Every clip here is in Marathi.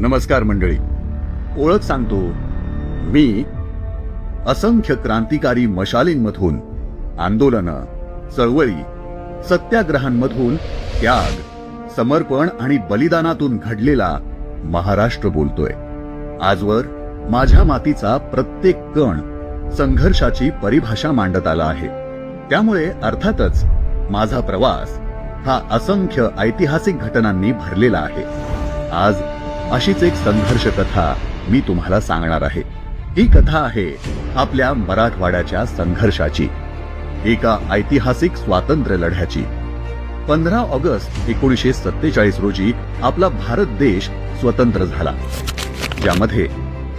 नमस्कार मंडळी. ओळख सांगतो मी असंख्य क्रांतिकारी मशालींमधून आंदोलनं चळवळी सत्याग्रहांमधून त्याग समर्पण आणि बलिदानातून घडलेला महाराष्ट्र बोलतोय. आजवर माझ्या मातीचा प्रत्येक कण संघर्षाची परिभाषा मांडत आला आहे. त्यामुळे अर्थातच माझा प्रवास हा असंख्य ऐतिहासिक घटनांनी भरलेला आहे. आज अशीच एक संघर्ष कथा मी तुम्हाला सांगणार आहे. ही कथा आहे आपल्या मराठवाड्याच्या संघर्षाची एका ऐतिहासिक स्वातंत्र्य लढ्याची. पंधरा ऑगस्ट एकोणीसशे सत्तेचाळीस रोजी आपला भारत देश स्वतंत्र झाला. ज्यामध्ये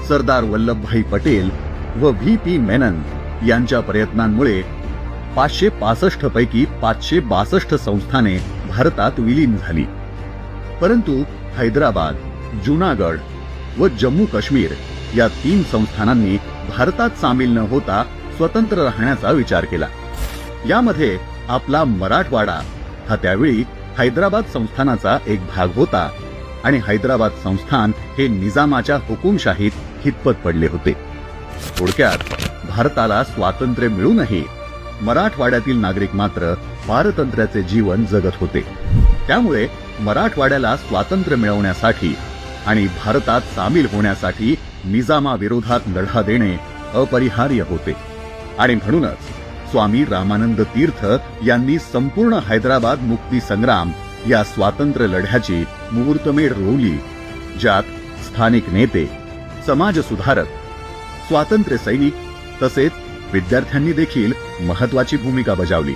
सरदार वल्लभभाई पटेल व व्ही पी मेनन यांच्या प्रयत्नांमुळे पाचशे पासष्ट पैकी पाचशे बासष्ट संस्थाने भारतात विलीन झाली. परंतु हैदराबाद जुनागड व जम्मू काश्मीर या तीन संस्थानांनी भारतात सामील न होता स्वतंत्र राहण्याचा विचार केला. यामध्ये आपला मराठवाडा हा त्यावेळी हैदराबाद संस्थानाचा एक भाग होता आणि हैदराबाद संस्थान हे निजामाच्या हुकुमशाहीत हितपत पडले होते. थोडक्यात भारताला स्वातंत्र्य मिळूनही मराठवाड्यातील नागरिक मात्र पारतंत्र्याचे जीवन जगत होते. त्यामुळे मराठवाड्याला स्वातंत्र्य मिळवण्यासाठी आणि भारतात सामील होण्यासाठी निजामाविरोधात लढा देणे अपरिहार्य होते. आणि म्हणूनच स्वामी रामानंद तीर्थ यांनी संपूर्ण हैदराबाद मुक्ती संग्राम या स्वातंत्र्य लढ्याची मुहूर्तमेढ रोवली ज्यात स्थानिक नेते समाज सुधारक स्वातंत्र्य सैनिक तसेच विद्यार्थ्यांनी देखील महत्वाची भूमिका बजावली.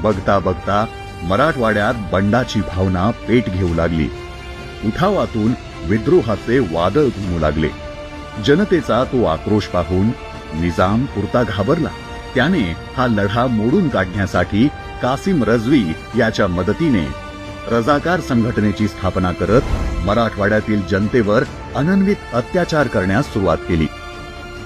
बघता बघता मराठवाड्यात बंडाची भावना पेट घेऊ लागली. उठावातून विद्रोहाचे वादळ घुमू लागले. जनतेचा तो आक्रोश पाहून निजाम पुरता घाबरला. त्याने हा लढा मोडून काढण्यासाठी कासिम रजवी याच्या मदतीने रजाकार संघटनेची स्थापना करत मराठवाड्यातील जनतेवर अनन्वित अत्याचार करण्यास सुरुवात केली.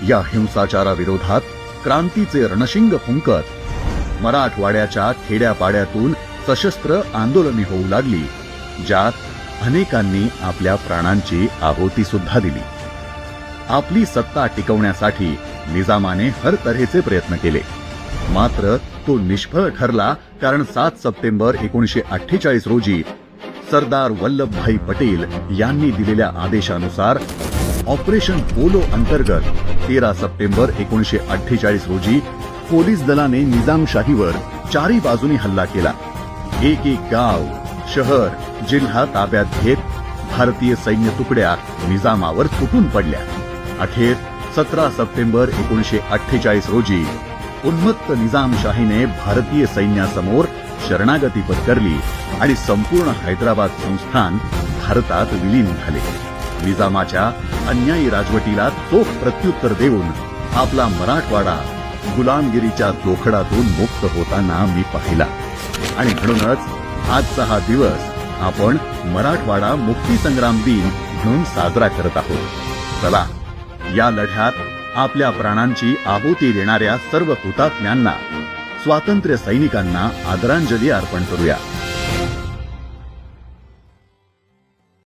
या हिंसाचाराविरोधात क्रांतीचे रणशिंग फुंकत मराठवाड्याच्या खेड्यापाड्यातून सशस्त्र आंदोलने होऊ लागली ज्यात अनेकांनी आपल्या प्राणांची आहुती सुद्धा दिली. आपली सत्ता टिकवण्यासाठी निजामाने हर तऱ्हेचे प्रयत्न केले. मात्र तो निष्फळ ठरला कारण सात सप्टेंबर एकोणीशे अठ्ठेचाळीस रोजी सरदार वल्लभभाई पटेल यांनी दिलेल्या आदेशानुसार ऑपरेशन पोलो अंतर्गत तेरा सप्टेंबर एकोणीशे अठ्ठेचाळीस रोजी पोलीस दलाने निजामशाहीवर चारी बाजूनी हल्ला केला. एक एक गाव शहर जिल्हा ताब्यात घेत भारतीय सैन्य तुकड्या निजामावर तुटून पडल्या. अखेर सतरा सप्टेंबर एकोणीशे अठ्ठेचाळीस रोजी उन्मत्त निजामशाहीने भारतीय सैन्यासमोर शरणागती पत्करली आणि संपूर्ण हैदराबाद संस्थान भारतात विलीन झाले. निजामाच्या अन्यायी राजवटीला चोख प्रत्युत्तर देऊन आपला मराठवाडा गुलामगिरीच्या जोखडातून मुक्त होताना मी पाहिला. आणि म्हणूनच आजचा हा दिवस आपण मराठवाडा मुक्ती संग्राम दिन म्हणून साजरा करत आहोत. चला या लढ्यात आपल्या प्राणांची आहुती देणाऱ्या सर्व हुतात्म्यांना स्वातंत्र्य सैनिकांना आदरांजली अर्पण करूया.